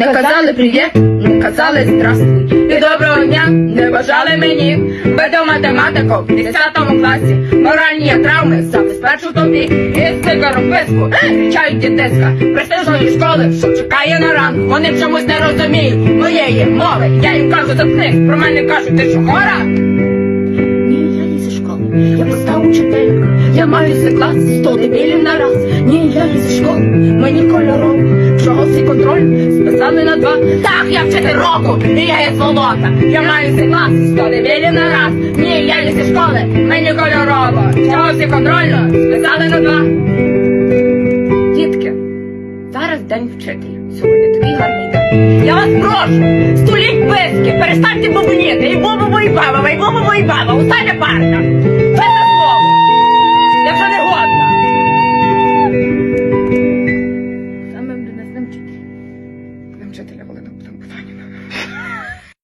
Не казали привіт, не казали здравствуй. І доброго дня не бажали мені. Веду математику в 10 класі. Моральні я травми забезпечу тобі. І стикеру писку кричають дітиська. Престижної школи, що чекає на ранг. Вони чомусь не розуміють моєї мови. Я їм кажу, заткнись, про мене кажуть, ти що хора? Ні, я не зі школи, я проста учителька. Я маю свій клас, сто дебілів на раз. Всі контроль списали на два. Так, я вчитель року, і я є золота. Я маю свій клас, сто дебілів на раз. Ні, я не зі школи, мені кольорово. Чого всі контрольно списали на два. Дітки, зараз день вчителя. Сьогодні такий гарний день. Я вас прошу, стуліть писки, перестаньте бубніти. І бубу, і баба, і бубу, і баба. Остання парта. etcétera.